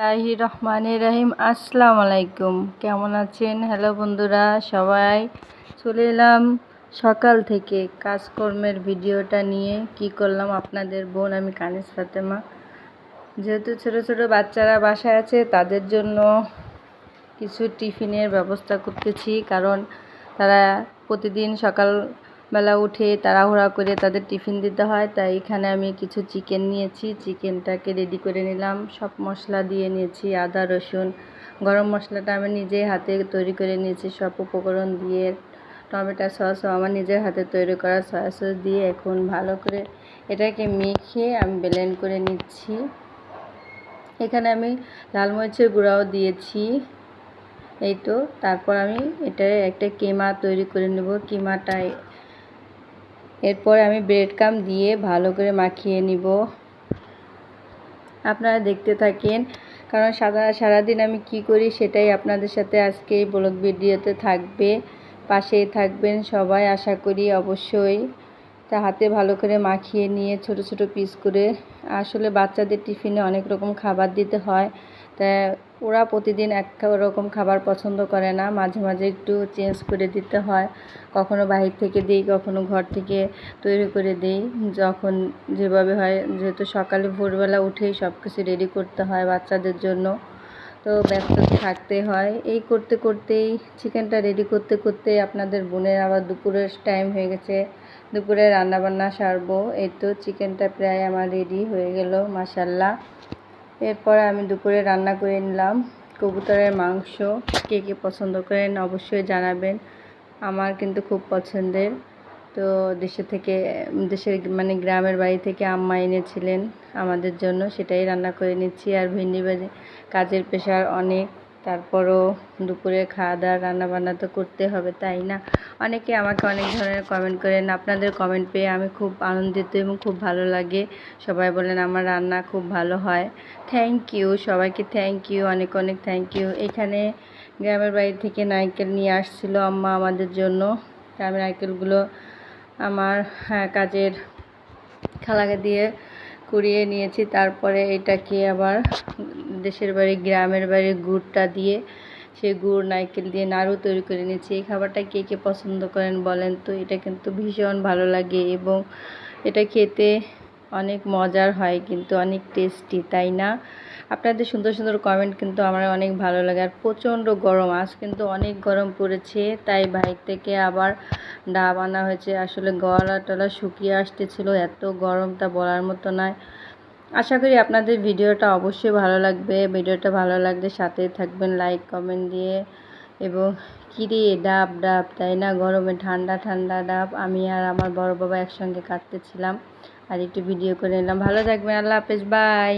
লাহি রহমানের রহিম। আসসালামু আলাইকুম। কেমন আছেন? হ্যালো বন্ধুরা, সবাই। চলে এলাম সকাল থেকে কাজকর্মের ভিডিওটা নিয়ে। কি করলাম আপনাদের বোন, আমি কানিস ফাতেমা। যেহেতু ছোট ছোট বাচ্চারা বাসায় আছে, তাদের জন্য কিছু টিফিনের ব্যবস্থা করতেছি। কারণ তারা প্রতিদিন সকাল বেলা উঠে তাড়াহুড়া করে তাদের টিফিন দিতে হয়, তাই এখানে আমি কিছু চিকেন নিয়েছি। চিকেনটাকে রেডি করে নিলাম। সব মশলা দিয়ে নিয়েছি, আদা, রসুন। গরম মশলাটা আমি নিজেই হাতে তৈরি করে নিয়েছি। সব উপকরণ দিয়ে টমেটো সসও আমার নিজের হাতে তৈরি করা সয়া সস দিয়ে এখন ভালো করে এটাকে মেখে আমি ব্লেন্ড করে নিচ্ছি। এখানে আমি লাল মরিচের গুঁড়াও দিয়েছি। এই তো, তারপর আমি এটা একটা কেমা তৈরি করে নেব। কিমাটায় এরপর আমি ব্রেড কাম দিয়ে ভালো করে মাখিয়ে নিব। আপনারা দেখতে থাকেন, কারণ সারা সারাদিন আমি কি করি সেটাই আপনাদের সাথে আজকে এই ব্লগ ভিডিওতে থাকবে। পাশেই থাকবেন সবাই, আশা করি অবশ্যই। তা হাতে ভালো করে মাখিয়ে নিয়ে ছোট ছোট পিস করে, আসলে বাচ্চাদের টিফিনে অনেক রকম খাবার দিতে হয়। তা ওরা প্রতিদিন এক রকম খাবার পছন্দ করে না। মাঝে মাঝে একটু চেঞ্জ করে দিতে হয়। কখনো বাহির থেকে দিই, কখনো ঘর থেকে তৈরি করে দিই। যখন যেভাবে হয়, যেহেতু সকালে ভোরবেলা উঠেই সব কিছু রেডি করতে হয় বাচ্চাদের জন্য। তো ব্যস্ত থাকতে হয়। এই করতে করতেই চিকেনটা রেডি করতে করতে আপনাদের বোনের আবার দুপুরের টাইম হয়ে গেছে। দুপুরে রান্নাবান্না সারবো। এই তো চিকেনটা প্রায় আমার রেডি হয়ে গেল মাসাল্লাহ এরপর আমি দুপুরে রান্না করে নিলাম কবুতরের মাংস। কে কে পছন্দ করেন অবশ্যই জানাবেন। আমার কিন্তু খুব পছন্দের। তো দেশে থেকে, দেশের মানে গ্রামের বাড়ি থেকে আম্মা এনেছিলেন আমাদের জন্য, সেটাই রান্না করে নিচ্ছি। আর ভেন্ডি ভাজি কাজের প্রেশার অনেক। তারপরও দুপুরে খাওয়া দাওয়া, রান্নাবান্না তো করতে হবে, তাই না? অনেকে আমাকে অনেক ধরনের কমেন্ট করেন। আপনাদের কমেন্ট পেয়ে আমি খুব আনন্দিত এবং খুব ভালো লাগে। সবাই বলেন, আমার রান্না খুব ভালো হয়। থ্যাংক ইউ সবাইকে থ্যাংক ইউ অনেক অনেক থ্যাংক ইউ এখানে গ্রামের বাড়ি থেকে নারকেল নিয়ে আসছিল আম্মা আমাদের জন্য। আমি নারকেলগুলো আমার হ্যাঁ কাজের খালাকে দিয়ে কুড়িয়ে নিয়েছি। তারপরে এটাকে আবার দেশের বাড়ি, গ্রামের বাড়ি গুড়টা দিয়ে সে গুড়, নারকেল দিয়ে নাড়ু তৈরি করে নিয়েছি এই খাবারটা কে কে পছন্দ করেন বলেন তো? এটা কিন্তু ভীষণ ভালো লাগে এবং এটা খেতে অনেক মজার হয় কিন্তু অনেক টেস্টি তাই না? আপনাদের সুন্দর সুন্দর কমেন্ট কিন্তু আমার অনেক ভালো লাগে। আর প্রচণ্ড গরম, আজ কিন্তু অনেক গরম পড়েছে, তাই বাইর থেকে আবার ডাব আনা হয়েছে। আসলে গলা টলা শুকিয়ে আসতেছিল, এত গরম তা বলার মতো নয়। আশা করি আপনাদের ভিডিওটা অবশ্যই ভালো লাগবে। ভিডিওটা ভালো লাগলে সাথে থাকবেন লাইক কমেন্ট দিয়ে। এবং কিরে ডাব ডাব, তাই না? গরমে ঠান্ডা ঠান্ডা ডাব। আমি আর আমার বড় বাবা একসঙ্গে কাটতেছিলাম। আর একটু ভিডিও করে নিলাম। ভালো থাকবেন। আল্লাহ হাফেজ। বাই